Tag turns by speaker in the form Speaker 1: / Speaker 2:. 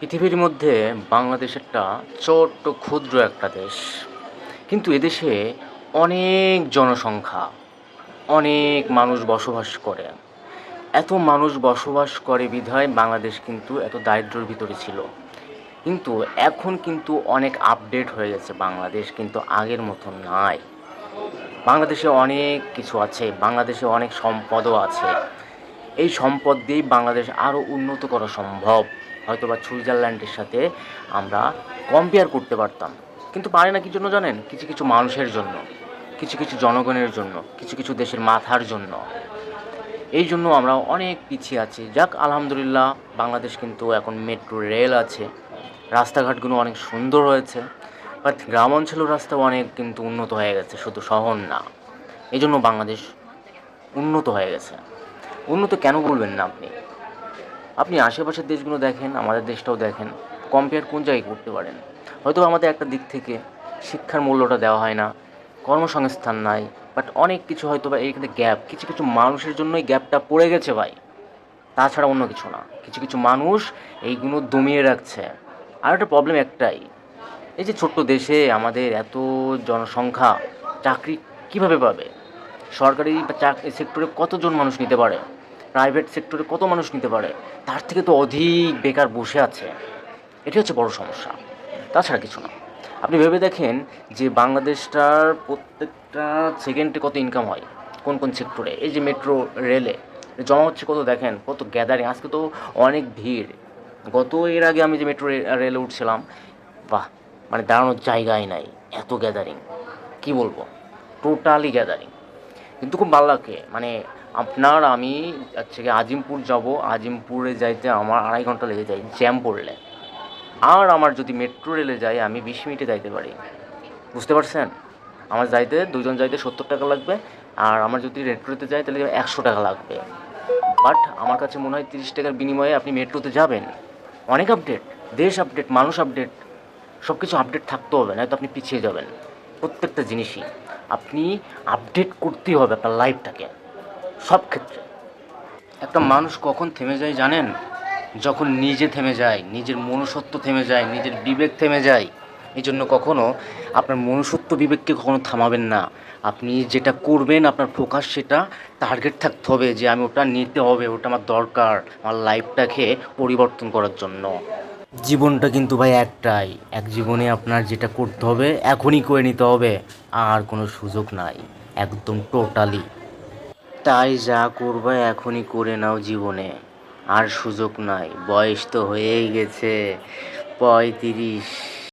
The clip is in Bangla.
Speaker 1: পৃথিবীর মধ্যে বাংলাদেশ একটা ছোট্ট, ক্ষুদ্র একটা দেশ। কিন্তু এদেশে অনেক জনসংখ্যা, অনেক মানুষ বসবাস করে। এত মানুষ বসবাস করে বিধায় বাংলাদেশ কিন্তু এত দারিদ্র্যের ভিতরে ছিল। কিন্তু এখন কিন্তু অনেক আপডেট হয়ে গেছে বাংলাদেশ, কিন্তু আগের মতো নাই। বাংলাদেশে অনেক কিছু আছে, বাংলাদেশে অনেক সম্পদও আছে। এই সম্পদ দিয়েই বাংলাদেশ আরও উন্নত করা সম্ভব। হয়তো বা সুইজারল্যান্ডের সাথে আমরা কম্পেয়ার করতে পারতাম। কিন্তু পারে না কি জন্য জানেন? কিছু কিছু মানুষের জন্য, কিছু কিছু জনগণের জন্য, কিছু কিছু দেশের মাথার জন্য। এই জন্য আমরা অনেক পিছিয়ে আছি। যাক, আলহামদুলিল্লাহ, বাংলাদেশ কিন্তু এখন মেট্রো রেল আছে। রাস্তাঘাটগুলো অনেক সুন্দর হয়েছে। বাট গ্রাম অঞ্চলের রাস্তাও অনেক কিন্তু উন্নত হয়ে গেছে। শুধু শহর না, এই জন্য বাংলাদেশ উন্নত হয়ে গেছে। উন্নত কেন বলবেন না আপনি? আপনি আশেপাশের দেশগুলো দেখেন, আমাদের দেশটাও দেখেন কম্পেয়ার কোন জায়গায় করতে পারেন? হয়তো আমাদের একটা দিক থেকে শিক্ষার মূল্যটা দেওয়া হয় না, কর্মসংস্থান নাই বাট অনেক কিছু হয়তো বা এইখানে গ্যাপ কিছু কিছু মানুষের জন্যই গ্যাপটা পড়ে গেছে ভাই। তাছাড়া অন্য কিছু না, কিছু কিছু মানুষ এইগুলো দমিয়ে রাখছে। আর একটা প্রবলেম একটাই, এই যে ছোট্ট দেশে আমাদের এত জনসংখ্যা, চাকরি কীভাবে পাবে? সরকারি সেক্টরে কতজন মানুষ নিতে পারে? প্রাইভেট সেক্টরে কত মানুষ নিতে পারে? তার থেকে তো অধিক বেকার বসে আছে। এটি হচ্ছে বড় সমস্যা। তাছাড়া কিছু না। আপনি ভেবে দেখেন যে বাংলাদেশটার প্রত্যেকটা সেকেন্ডে কত ইনকাম হয়, কোন কোন সেক্টরে এই যে মেট্রো রেলে জমা হচ্ছে কত দেখেন, কত গ্যাদারিং আজকে তো অনেক ভিড়। গত এর আগে আমি যে মেট্রো রেলে উঠছিলাম, বাহ! মানে দাঁড়ানোর জায়গাই নাই। এত গ্যাদারিং কি বলব? টোটালি গ্যাদারিং কিন্তু খুব ভালো লাগে। মানে আপনার আমি হচ্ছে কি আজিমপুর যাব, আজিমপুরে যাইতে আমার আড়াই ঘণ্টা লেগে যায় জ্যাম পড়লে। আর আমার যদি মেট্রো রেলে যাই, আমি বিশ মিনিটে যাইতে পারি। বুঝতে পারছেন? আমার যাইতে দুজন যাইতে সত্তর টাকা লাগবে, আর আমার যদি মেট্রোতে যাই, তাহলে একশো টাকা লাগবে। বাট আমার কাছে মনে হয় তিরিশ টাকার বিনিময়ে আপনি মেট্রোতে যাবেন। অনেক আপডেট, দেশ আপডেট, মানুষ আপডেট সব কিছু আপডেট থাকতে হবে, নয়তো আপনি পিছিয়ে যাবেন। প্রত্যেকটা জিনিসই। আপনি আপডেট করতেই হবে আপনার লাইফটাকে সব ক্ষেত্রে। একটা মানুষ কখন থেমে যায় জানেন? যখন নিজে থেমে যায়, নিজের মনুষ্যত্ব থেমে যায়, নিজের বিবেক থেমে যায় এই জন্য কখনও আপনার মনুষ্যত্ব বিবেককে কখনো থামাবেন না। আপনি যেটা করবেন, আপনার ফোকাস সেটা টার্গেট থাকতে হবে যে আমি ওটা নিতে হবে, ওটা আমার দরকার, আমার লাইফটাকে পরিবর্তন করার জন্য। জীবনটা কিন্তু ভাই একটাই। এক জীবনে আপনার যেটা করতে হবে, এখনই করে নিতে হবে। আর কোনো সুযোগ নাই। একদম টোটালি তাই যা করবে এখনই করে নাও জীবনে। আর সুযোগ নাই। বয়স তো হয়েই গেছে। পঁয়ত্রিশ।